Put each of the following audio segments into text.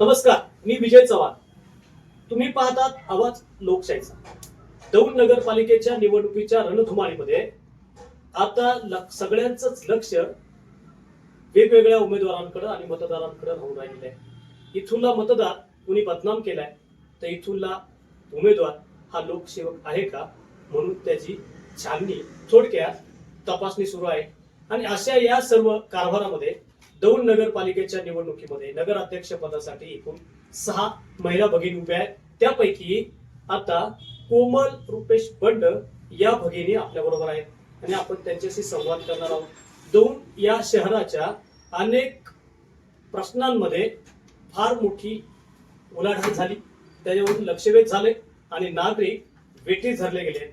नमस्कार मी विजय चव्हाण. तुम्ही पाहतात आवाज लोकशाहीचा. दौंड नगरपालिकेच्या निवडणुकीच्या रणधुमाळीमध्ये आता लक- सगळ्यांचंच लक्ष वेगवेगळ्या उमेदवारांकडे आणि मतदारांकडे राहून राहिलेलं आहे. इथूनला मतदार कुणी बदनाम केलाय तर इथूनला उमेदवार हा लोकसेवक आहे का? म्हणून त्याची छाननी थोडक्यात तपासणी सुरू आहे. आणि अशा या सर्व कारभारामध्ये दौंड नगरपालिकेच्या निवडणुकीमध्ये नगराध्यक्ष पदासाठी एकूण सहा महिला भगिनी उभ्या आहेत. त्यापैकी आता कोमल रुपेश बंड या भगिनी आपल्या बरोबर आहेत. आणि आपण त्यांच्याशी संवाद करणार आहोत. दौंड या शहराच्या अनेक प्रश्नांमध्ये फार मोठी उलाढाल झाली. त्याच्यावरून लक्षवेध झाले आणि नागरिक वेठी धरले गेले.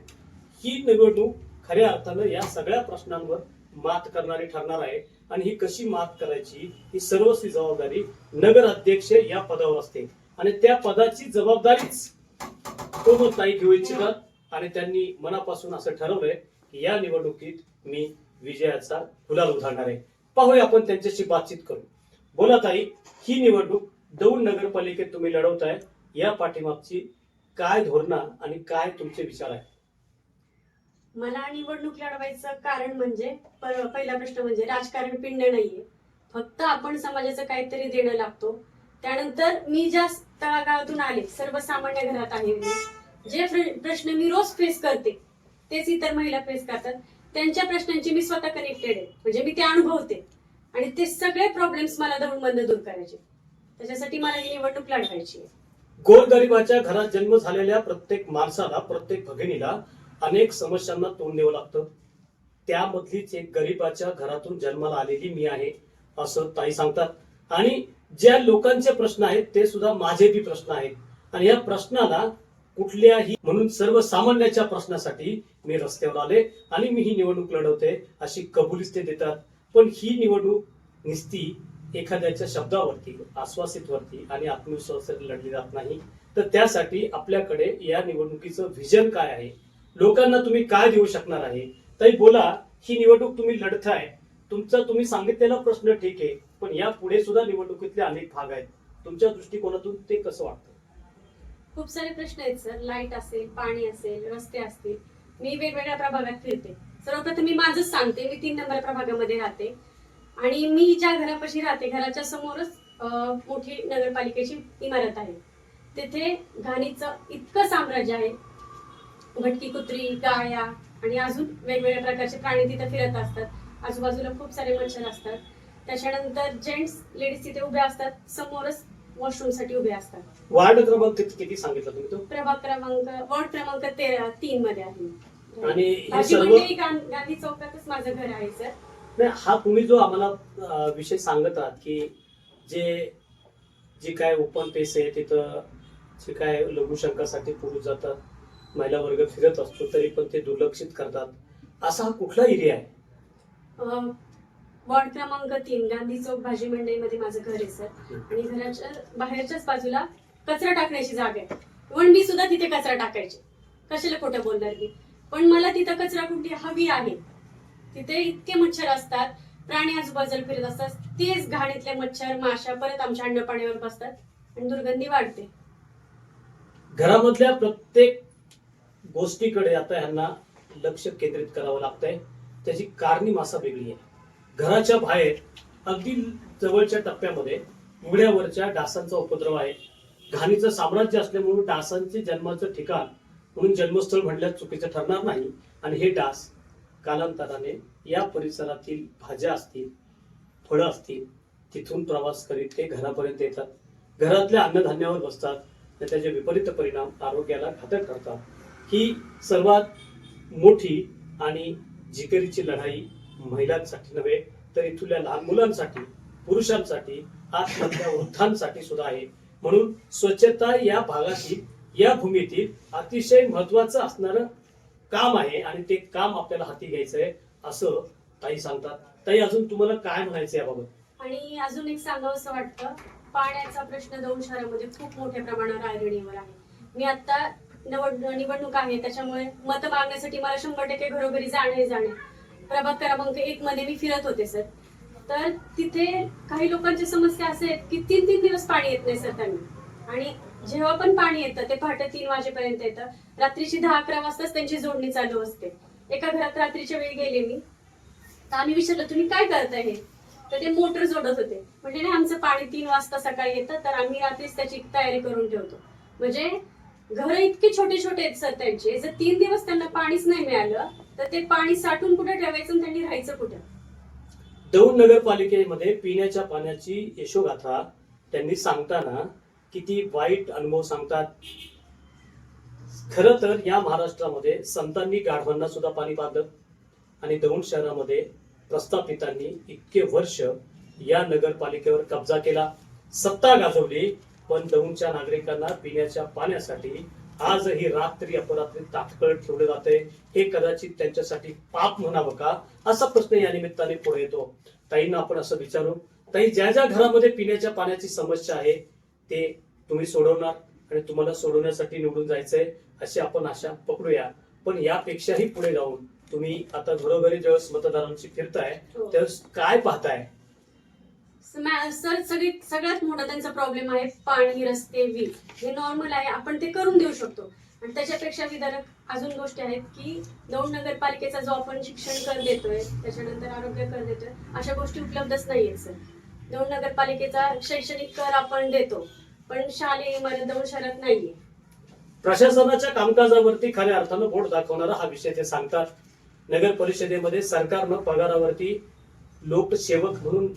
ही निवडणूक खऱ्या अर्थानं या सगळ्या प्रश्नांवर मात करणारी ठरणार आहे. आणि ही कशी मात करायची ही सर्वस्वी जबाबदारी नगर अध्यक्ष या पदावर असते. आणि त्या पदाची जबाबदारीच कोमलताई घेऊ इच्छितात. आणि त्यांनी मनापासून असं ठरवलंय की या निवडणुकीत मी विजयाचा गुलाल उधळणार आहे. पाहूया आपण त्यांच्याशी बातचीत करू. बोला ताई ही निवडणूक दौंड नगरपालिकेत तुम्ही लढवताय. या पाठीमागची काय धोरणा आणि काय तुमचे विचार आहे मला निवडणूक लढवायचं कारण म्हणजे पहिला प्रश्न म्हणजे राजकारण पिंड नाहीये. फक्त आपण समाजाचं काहीतरी देणं लागतो. त्यानंतर मी ज्या तळागाळातून आले सर्वसामान्य घरात आहे मी जे प्रश्न मी रोज फेस करते तेच इतर महिला फेस करतात. त्यांच्या प्रश्नांची मी स्वतः कनेक्टेड आहे. म्हणजे मी ते अनुभवते. आणि ते सगळे प्रॉब्लेम्स मला धरून बंद दूर करायचे. त्याच्यासाठी मला ही निवडणूक लढवायची आहे. गोरगरिबाच्या घरात जन्म झालेल्या प्रत्येक माणसाला प्रत्येक भगिनीला अनेक समस्यांना तोंड द्यावं लागतं. त्यामधलीच एक गरीबाच्या घरातून जन्माला आलेली मी आहे असं ताई सांगतात. आणि ज्या लोकांचे प्रश्न आहेत ते सुद्धा माझे बी प्रश्न आहेत. आणि या प्रश्नाला कुठल्याही म्हणून सर्वसामान्याच्या प्रश्नासाठी मी रस्त्यावर आले आणि मी ही निवडणूक लढवते अशी कबुलीच ते देतात. पण ही निवडणूक निस्ती एखाद्याच्या शब्दावरती आश्वासितवरती आणि आत्मविश्वासावर लढली जात नाही. तर त्यासाठी आपल्याकडे या निवडणुकीचं व्हिजन काय आहे? लोकांना तुम्ही काय देऊ शकणार आहे? तरी बोला ही निवडणूक तुम्ही लढताय तुमचा तुम्ही सांगितलेला प्रश्न ठीक आहे पण या पुढे सुद्धा निवडणुकीतले अनेक भाग आहेत. तुमच्या दृष्टिकोनातून ते कसं वाटतं? खूप सारे प्रश्न आहेत सर. लाइट असेल पाणी असेल रस्ते असतील. मी वेगवेगळ्या प्रभागात फिरते. सर्वप्रथम मी माझंच सांगते मी तीन नंबर प्रभागामध्ये राहते. आणि मी ज्या घरापाशी राहते घराच्या समोरच मोठी नगरपालिकेची इमारत आहे. तिथे घाणीचं इतकं साम्राज्य आहे भटकी कुत्री गाया आणि अजून वेगवेगळ्या प्रकारचे प्राणी तिथे फिरत असतात. आजूबाजूला खूप सारे मच्छर असतात. त्याच्यानंतर जेंट्स लेडीज तिथे उभ्या असतात. समोरच वॉशरूमसाठी उभे असतात. वार्ड क्रमांक किती किती सांगितलं तुम्ही तो? प्रभाग क्रमांक वॉर्ड क्रमांक तेरा तीन मध्ये आहे. आणि हे भाजी सर्व मंडई गां- गांधी चौकातच माझं घर आहे सर. नाही हा तुम्ही जो आम्हाला अं, विषय सांगत आहात की जे जे काय ओपन पेस आहे तिथं जे काय लघुशंकासाठी पुरुष जातात महिला वर्ग फिरत असतो तरी पण ते दुर्लक्षित करतात. असा हा कुठला एरिया आहे? अं, वॉर्ड क्रमांक तीन गांधी चौक भाजी मंडईमध्ये माझं घर आहे सर. आणि घराच्या बाहेरच्याच बाजूला कचरा टाकण्याची जागा आहे. पण मी सुद्धा तिथे कचरा टाकायचे. कशाला खोटं बोलणार मी? पण मला तिथं कचरा कुठली हवी आहे? तिथे इतके मच्छर असतात प्राणी आजूबाजूला फिरत असतात तेच घाणीतले मच्छर माशा परत आमच्या अंडपाण्यावर बसतात आणि दुर्गंधी वाढते. घरामधल्या प्रत्येक गोष्टीकडे आता ह्यांना लक्ष केंद्रित करावं लागतंय. त्याची कारणी मासा वेगळी आहे. घराच्या बाहेर अगदी जवळच्या टप्प्यामध्ये उघड्यावरच्या डासांचा उपद्रव आहे. घाणीचं साम्राज्य असल्यामुळे डासांचे जन्माचं ठिकाण म्हणून जन्मस्थळ म्हणल्यास चुकीचं ठरणार नाही. आणि हे डास कालांतराने या परिसरातील भाज्या असतील फळं असतील तिथून प्रवास करीत ते घरापर्यंत येतात. घरातल्या अन्नधान्यावर बसतात. आणि त्याचे विपरीत परिणाम आरोग्याला घातक ठरतात. ही सर्वात मोठी आणि जिकरीची लढाई महिलांसाठी नव्हे तर इथल्या लहान मुलांसाठी पुरुषांसाठी आत्महत्या वृद्धांसाठी सुद्धा आहे. म्हणून स्वच्छता या भागातील या भूमीतील अतिशय महत्वाचं असणारं काम आहे आणि ते काम आपल्याला हाती घ्यायचं आहे असं ताई सांगतात. ताई अजून तुम्हाला काय म्हणायचं याबाबत? आणि अजून एक सांगावंसं वाटतं पाण्याचा प्रश्न दोन शहरामध्ये खूप मोठ्या प्रमाणावर आयरणीवर आहे. मी आता निवड निवडणूक आहे त्याच्यामुळे मतं मागण्यासाठी मला शंभर टक्के घरोघरी जाणे जाणे प्रभाग क्रमांक एक मध्ये मी फिरत होते सर. तर तिथे काही लोकांची समस्या असे आहेत की तीन तीन दिवस पाणी येत नाही सर त्यांना. आणि जेव्हा पण पाणी येतं ते पहाटे तीन वाजेपर्यंत येतं. रात्रीची दहा अकरा वाजताच त्यांची जोडणी चालू असते. एका घरात रात्रीच्या वेळी गेले मी. तर आम्ही विचारलं तुम्ही काय करताय हे? तर ते मोटर जोडत होते. म्हणजे नाही आमचं पाणी तीन वाजता सकाळी येतं तर आम्ही रात्रीच त्याची तयारी करून ठेवतो. म्हणजे घर इतके छोटे छोटे आहेत सर त्यांचे. जर तीन दिवस त्यांना पाणीच नाही मिळालं तर ते पाणी साठून कुठे ठेवायचं आणि त्यांनी राहायचं कुठे? दौंड नगरपालिकेमध्ये पिण्याच्या पाण्याची यशोगाथा त्यांनी सांगताना किती वाईट अनुभव सांगतात. खरं तर या महाराष्ट्रामध्ये संतांनी गाढवांना सुद्धा पाणी पाजलं आणि दौंड शहरामध्ये प्रस्थापितांनी इतके वर्ष या नगरपालिकेवर कब्जा केला. सत्ता गाजवली पण दौंडच्या नागरिकांना पिण्याच्या पाण्यासाठी आजही रात्री अपरात्री ताटकळ ठेवलं जाते. हे कदाचित त्यांच्यासाठी पाप म्हणावं का? असा प्रश्न या निमित्ताने पुढे येतो. ताईंना आपण असं विचारू ताई ज्या ज्या घरामध्ये पिण्याच्या पाण्याची समस्या आहे ते तुम्ही सोडवणार आणि तुम्हाला सोडवण्यासाठी निवडून जायचंय अशी आपण आशा पकडूया. पण यापेक्षाही पुढे जाऊन तुम्ही आता घरोघरी ज्यावेळेस मतदारांची फिरताय हो. त्यावेळेस काय पाहताय? सर सगळी सगळ्यात मोठा त्यांचा प्रॉब्लेम आहे पाणी रस्ते वीज. हे नॉर्मल आहे. आपण ते करून देऊ शकतो. आणि त्याच्यापेक्षा विधारक अजून गोष्टी आहेत की दौंड नगरपालिकेचा जो आपण शिक्षण कर देतोय त्याच्यानंतर आरोग्य कर देतोय अशा गोष्टी उपलब्धच नाहीयेत सर. दौंड नगरपालिकेचा शैक्षणिक कर आपण देतो पण शालेय इमारत दौंड शहरात नाहीये. प्रशासनाच्या कामकाजावरती खऱ्या अर्थानं बोट दाखवणारा हा विषय ते सांगतात. नगर परिषदेमध्ये सरकारनं पगारावरती लोकसेवक म्हणून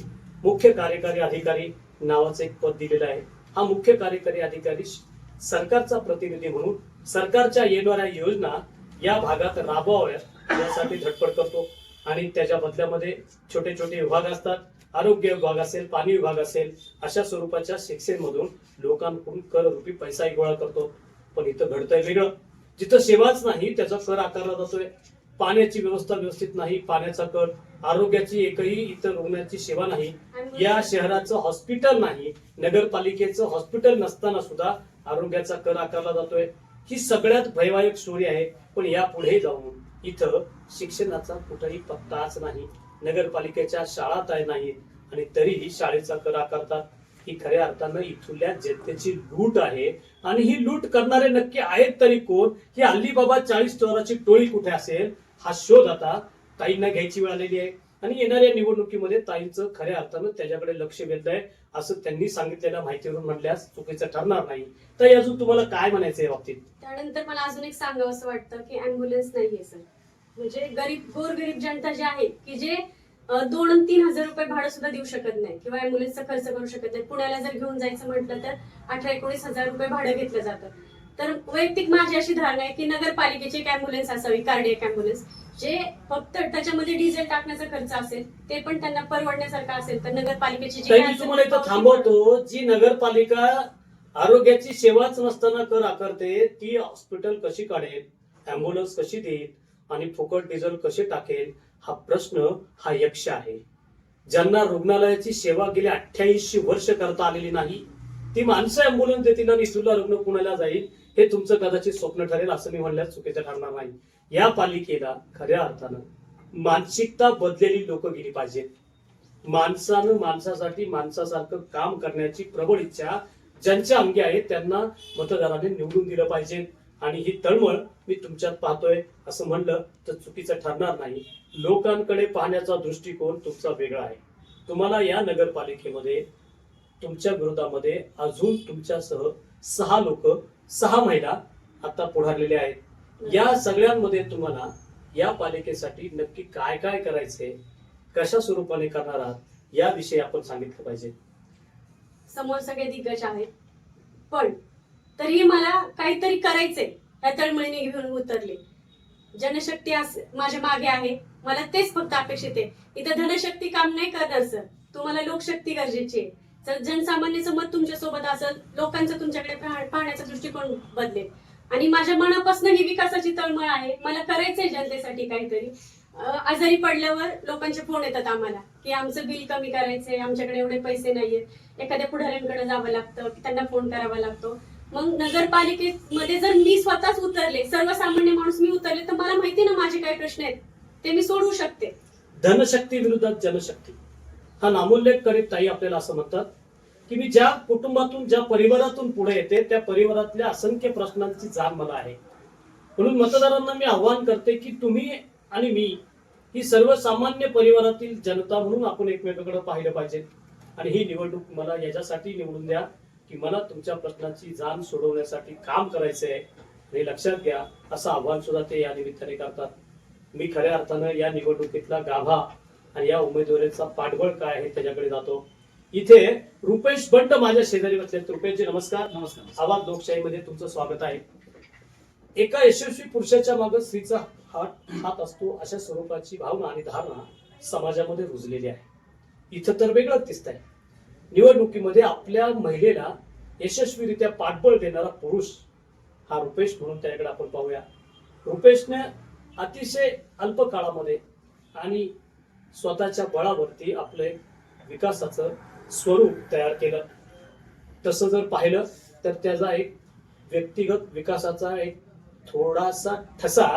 मुख्य कार्यकारी अधिकारी नावाचं एक पद दिलेलं आहे. हा मुख्य कार्यकारी अधिकारी सरकारचा प्रतिनिधी म्हणून सरकारच्या येणाऱ्या योजना या भागात राबवाव्यात यासाठी धडपड करतो. आणि त्याच्या बदल्यामध्ये छोटे छोटे विभाग असतात आरोग्य विभाग असेल पाणी विभाग असेल अशा स्वरूपाच्या शिक्षेमधून लोकांकडून कर रुपी पैसाही गोळा करतो. पण इथं घडतंय वेगळं. जिथं सेवाच नाही त्याचा कर आकारला जातोय. पाण्याची व्यवस्था व्यवस्थित नाही पाण्याचा कर आरोग्याची एकही इतर रुग्णाची सेवा नाही. या शहराचं हॉस्पिटल नाही नगरपालिकेचं हॉस्पिटल नसताना सुद्धा आरोग्याचा कर आकारला जातोय. ही सगळ्यात भयवायक स्टोरी आहे पण या पुढे जाऊन इथं शिक्षणाचा कुठेही पत्ताच नाही नगरपालिकेच्या शाळा तयार नाहीत आणि तरीही शाळेचा कर आकारतात ही खऱ्या अर्थानं इथल्या जनतेची लूट आहे आणि ही लूट करणारे नक्की आहेत तरी कोण? ही हल्ली बाबा चाळीस चोराची टोळी कुठे असेल? हा शोध आता ताईंना घ्यायची वेळ आलेली आहे. आणि येणाऱ्या निवडणुकीमध्ये ताईंचं खऱ्या अर्थानं त्याच्याकडे लक्ष वेधलं आहे असं त्यांनी सांगितलेल्या माहितीवरून म्हटल्यास चुकीचं ठरणार नाही. तर अजून तुम्हाला काय म्हणायचं या बाबतीत? त्यानंतर मला अजून एक सांगावं असं वाटतं की अँब्युलन्स नाहीये सर म्हणजे गरीब गोरगरीब जनता जी आहे की जे दोन आणि तीन हजार रुपये भाडं सुद्धा देऊ शकत नाही किंवा अँब्युलन्सचा खर्च करू शकत नाही. पुण्याला जर घेऊन जायचं म्हटलं तर अठरा एकोणीस हजार रुपये भाडं घेतलं जातं. तर वैयक्तिक माझी अशी धारणा आहे की नगरपालिकेची एक अँब्युलन्स असावी कार्डियक अँब्युलन्स जे फक्त त्याच्यामध्ये डिझेल टाकण्याचा खर्च असेल ते पण त्यांना परवडण्यासारखं असेल तर नगरपालिकेची जी ताई काय मी असेल तुम्हाला ती इथं पावती थांबवतो जी नगरपालिका आरोग्याची सेवाच नसताना कर आकारते ती हॉस्पिटल कशी काढेल अँब्युलन्स कशी देईल आणि फुकट डिझेल कसे टाकेल हा प्रश्न हा यक्ष आहे. ज्यांना रुग्णालयाची सेवा गेली अठ्ठ्याऐंशी वर्ष करता आलेली नाही ती माणसं अँब्युलन्स देतील आणि इथला रुग्ण कुणाला जाईल हे तुमचं कदाचित स्वप्न ठरेल असं मी म्हणल्यास चुकीचं ठरणार नाही. या पालिकेला खऱ्या अर्थानं मानसिकता बदलेली लोक गेली पाहिजेत. माणसानं माणसासाठी माणसासारखं काम करण्याची प्रबळ इच्छा ज्यांच्या अंगी आहे त्यांना मतदाराने निवडून दिलं पाहिजे. आणि ही तळमळ मी तुमच्यात पाहतोय असं म्हणलं तर चुकीचं ठरणार नाही. लोकांकडे पाहण्याचा दृष्टिकोन तुमचा वेगळा आहे. तुम्हाला या नगरपालिकेमध्ये तुमच्या विरोधामध्ये अजून तुमच्यासह सहा लोक सहा महिला आता पुढारलेल्या आहेत. या सगळ्यांमध्ये तुम्हाला या पालिकेसाठी नक्की काय काय करायचंय कशा स्वरूपाने करणार आहात याविषयी आपण सांगितलं पाहिजे. समोर सगळे दिग्गज आहेत. पण तरीही मला काहीतरी करायचंय या तळमळीने घेऊन उतरले. जनशक्ती अस- माझ्या मागे आहे. मला तेच फक्त अपेक्षित आहे. इथं धनशक्ती काम नाही करणार सर. तुम्हाला लोकशक्ती गरजेची आहे. जर जनसामान्याचं मत तुमच्यासोबत असेल लोकांचं तुमच्याकडे पाहण्याचा दृष्टिकोन बदलेल. आणि माझ्या मनापासून ही विकासाची तळमळ आहे. मला करायचंय जनतेसाठी काहीतरी. आजारी पडल्यावर लोकांचे फोन येतात आम्हाला की आमचं बिल कमी करायचंय आमच्याकडे एवढे पैसे नाहीयेत. एखाद्या पुढाऱ्यांकडे जावं लागतं की त्यांना फोन करावा लागतो. मग नगरपालिकेमध्ये जर मी स्वतःच उतरले सर्वसामान्य माणूस मी उतरले तर मला माहिती ना माझे काय प्रश्न आहेत? ते मी सोडवू शकते. धनशक्ती विरुद्ध जनशक्ती. हा नामोल्लेख करीत ताई आपल्याला असं म्हणतात. की मी ज्या कुटुंबातून ज्या परिवारातून पुढे येते त्या परिवारातल्या असंख्य प्रश्नांची जाण मला आहे. म्हणून मतदारांना मी आव्हान करते की तुम्ही आणि मी ही सर्वसामान्य परिवारातील जनता म्हणून आपण एकमेकांकडे पाहिलं पाहिजे. आणि ही निवडणूक मला याच्यासाठी निवडून द्या की मला तुमच्या प्रश्नांची जाण सोडवण्यासाठी काम करायचं आहे हे लक्षात घ्या. असं आव्हान सुद्धा ते या निमित्ताने करतात. मी खऱ्या अर्थानं या निवडणुकीतला गाभा आणि या उमेदवारीचा पाठबळ काय आहे त्याच्याकडे जातो. इथे रुपेश बंड माझ्या शेजारी बसले रुपेशजी नमस्कार. नमस्कार. आवाज लोकशाहीमध्ये तुमचं स्वागत आहे. एका यशस्वी पुरुषाच्या मागे स्त्रीचा हात हात असतो अशा स्वरूपाची भावना आणि धारणा समाजामध्ये रुजलेली आहे. इथं तर वेगळंच दिसत आहे निवडणुकीमध्ये आपल्या महिलेला यशस्वीरित्या पाठबळ देणारा पुरुष हा रुपेश म्हणून त्याकडे आपण पाहूया. रुपेशने अतिशय अल्प काळामध्ये आणि स्वतःच्या बळावरती आपलं एक विकासाचं स्वरूप तयार केलं. तसं जर पाहिलं तर त्याचा एक व्यक्तिगत विकासाचा एक थोडासा ठसा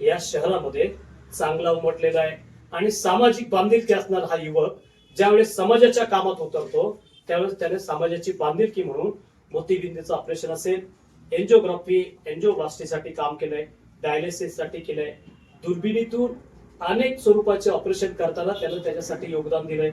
या शहरामध्ये चांगला उमटलेला आहे. आणि सामाजिक बांधिलकी असणारा हा युवक ज्यावेळेस समाजाच्या कामात उतरतो त्यावेळेस त्याने समाजाची बांधिलकी म्हणून मोतीबिंदीचं ऑपरेशन असेल एन्जिओग्राफी एन्जिओप्लास्टीसाठी काम केलंय डायलिसिससाठी केलंय. दुर्बिणीतून अनेक स्वरूपाचे ऑपरेशन करताना त्यानं त्याच्यासाठी योगदान दिलंय.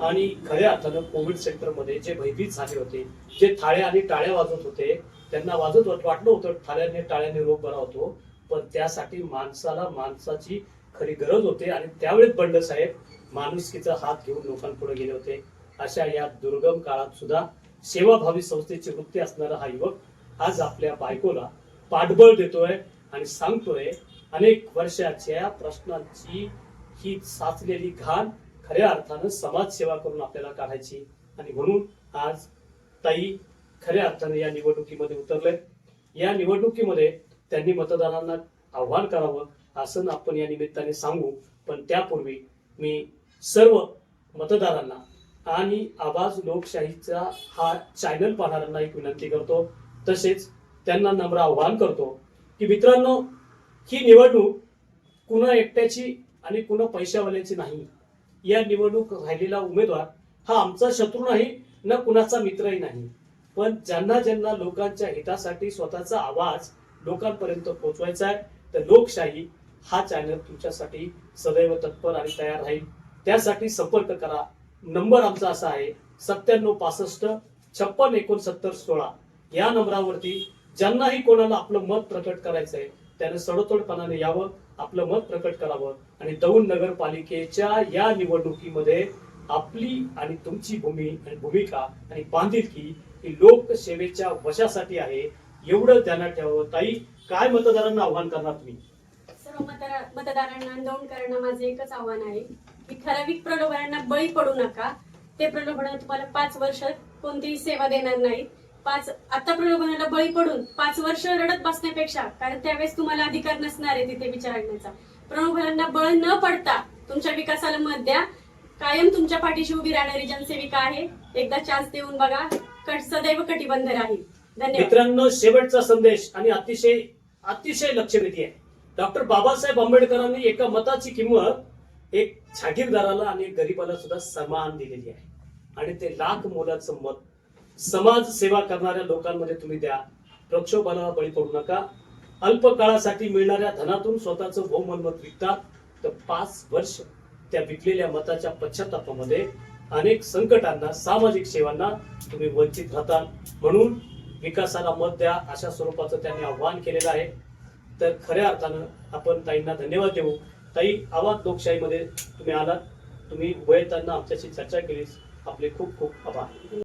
आणि खऱ्या अर्थानं कोविड सेंटरमध्ये जे भयभीत झाले होते जे थाळ्या आणि टाळ्या वाजत होते त्यांना वाजत वाटलं होतं थाळ्याने टाळ्याने रोग बरा होतो. पण त्यासाठी माणसाला माणसाची खरी गरज होते आणि त्यावेळेस बंड साहेब माणुसकीचा हात घेऊन लोकांपुढे गेले होते. अशा या दुर्गम काळात सुद्धा सेवाभावी संस्थेची वृत्ती असणारा हा युवक आज आपल्या बायकोला पाठबळ देतोय आणि सांगतोय अनेक वर्षाच्या प्रश्नांची ही साचलेली घाण खऱ्या अर्थानं समाजसेवा करून आपल्याला काढायची. आणि म्हणून आज ताई खऱ्या अर्थाने या निवडणुकीमध्ये उतरले या निवडणुकीमध्ये त्यांनी मतदारांना आव्हान करावं असं आपण या निमित्ताने सांगू. पण त्यापूर्वी मी सर्व मतदारांना आणि आवाज लोकशाहीचा हा चॅनल पाहणाऱ्यांना एक विनंती करतो. तसेच त्यांना नम्र आव्हान करतो की मित्रांनो ही निवडणूक कुणा एकट्याची आणि कुणा पैशावाल्याची नाही. या निवडणूक राहिलेला उमेदवार हा आमचा शत्रू नाही ना कुणाचा मित्रही नाही. पण ज्यांना ज्यांना लोकांच्या हितासाठी स्वतःचा आवाज लोकांपर्यंत पोहोचवायचा आहे तर लोकशाही हा चॅनल तुमच्यासाठी सदैव तत्पर आणि तयार राहील. त्यासाठी संपर्क करा. नंबर आमचा असा आहे सत्त्याण्णव पासष्ट छप्पन एकोणसत्तर सोळा. या नंबरावरती ज्यांनाही कोणाला आपलं मत प्रकट करायचं आहे त्यानं सडोतोडपणाने यावं आपलं मत प्रकट करावं. आणि दौंड नगरपालिकेच्या या निवडणुकीमध्ये आपली आणि तुमची भूमी आणि भूमिका आणि बांधिलकी ही लोकसेवेच्या वशासाठी आहे. एवढं ध्यानात ठेवावं. ताई काय मतदारांना आव्हान करणार तुम्ही? सर्व मतदारांना मतदारांना दौंडकरांना माझं एकच आव्हान आहे. की ठराविक प्रलोभनांना बळी पडू नका. ते प्रलोभन तुम्हाला पाच वर्ष कोणतीही सेवा देणार नाहीत. पाच आता प्रलोभनाला बळी पडून पाच वर्ष रडत बसण्यापेक्षा कारण त्यावेळेस तुम्हाला अधिकार नसणार आहे तिथे विचारण्याचा. प्रलोभनांना बळ न पडता तुमच्या विकासाला मत द्या. कायम तुमच्या पाठीशी उभी राहणारी जनसेविका आहे. एकदा चान्स देऊन बघा. कट सदैव कटिबंध राहील. धन्यवाद. मित्रांनो शेवटचा संदेश आणि अतिशय अतिशय लक्षवेधी आहे. डॉक्टर बाबासाहेब आंबेडकरांनी एका मताची किंमत एक जागीरदाराला आणि एक गरीबाला सुद्धा समान दिलेली आहे. आणि ते लाख मोलाचं मत समाज सेवा करणाऱ्या लोकांमध्ये तुम्ही द्या. प्रक्षोभाला बळी पडू नका. अल्प काळासाठी मिळणाऱ्या धनातून स्वतःचं बहुमनमत विकतात. तर पाच वर्ष त्या विकलेल्या मताच्या पश्चातापामध्ये अनेक संकटांना सामाजिक सेवांना तुम्ही वंचित राहताल म्हणून विकासाला मत द्या अशा स्वरूपाचं त्यांनी आव्हान केलेलं आहे. तर खऱ्या अर्थानं आपण ताईंना धन्यवाद देऊ. ताई आवाज लोकशाहीमध्ये तुम्ही आलात. तुम्ही वयतांना आमच्याशी चर्चा केलीस. आपले खूप खूप आभार.